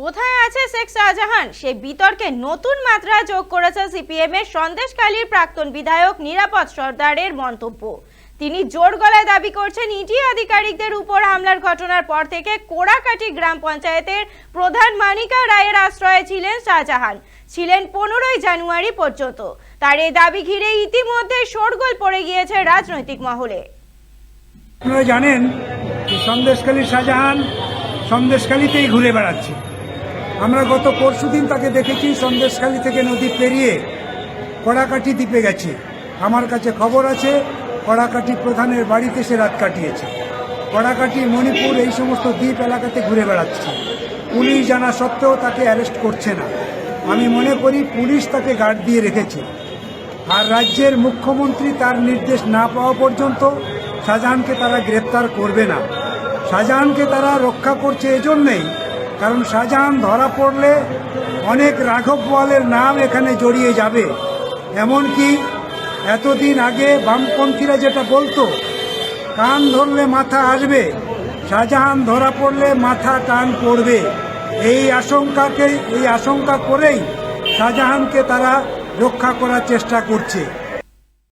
কোথায় আছে শেখ শাহজাহান? সে বিতর্কে নতুন মাত্রা যোগ করেছে সিপিএম এর সন্দেশকালীর প্রাক্তন বিধায়ক নিরাপদ সর্দারের মন্তব্য। তিনি জোর গলায় দাবি করছেন, ইডি আধিকারিকদের উপর হামলার ঘটনার পর থেকে কোড়াকাটি গ্রাম পঞ্চায়েতের প্রধান মানিকা রায়ের আশ্রয়ে ছিলেন শাহজাহান। ছিলেন পনেরোই জানুয়ারি পর্যন্ত। তার এই দাবি ঘিরে ইতিমধ্যে শোরগোল পড়ে গিয়েছে রাজনৈতিক মহলে। আপনারা জানেন সন্দেশকালী শাহজাহান সন্দেশখালীতেই ঘুরে বেড়াচ্ছে। আমরা গত পরশুদিন তাকে দেখেছি, সন্দেশখালী থেকে নদী পেরিয়ে কড়াকাঠি দ্বীপে গেছে। আমার কাছে খবর আছে, কড়াকাঠি প্রধানের বাড়িতে সে রাত কাটিয়েছে। কড়াকাঠি মণিপুর এই সমস্ত দ্বীপ এলাকাতে ঘুরে বেড়াচ্ছে। পুলিশ জানা সত্ত্বেও তাকে অ্যারেস্ট করছে না। আমি মনে করি পুলিশ তাকে গার্ড দিয়ে রেখেছে। আর রাজ্যের মুখ্যমন্ত্রী তার নির্দেশ না পাওয়া পর্যন্ত শাহজাহানকে তারা গ্রেপ্তার করবে না। শাহজাহানকে তারা রক্ষা করছে এজন্যই কারণ শাহজাহান ধরা পড়লে অনেক রাঘব বোয়ালের নাম এখানে জড়িয়ে যাবে। এমনকি এতদিন আগে বামপন্থীরা যেটা বলতো, কান ধরলে মাথা আসবে, শাহজাহান ধরা পড়লে মাথা টান পড়বে। এই আশঙ্কাকে এই আশঙ্কা করেই শাহজাহানকে তারা রক্ষা করার চেষ্টা করছে।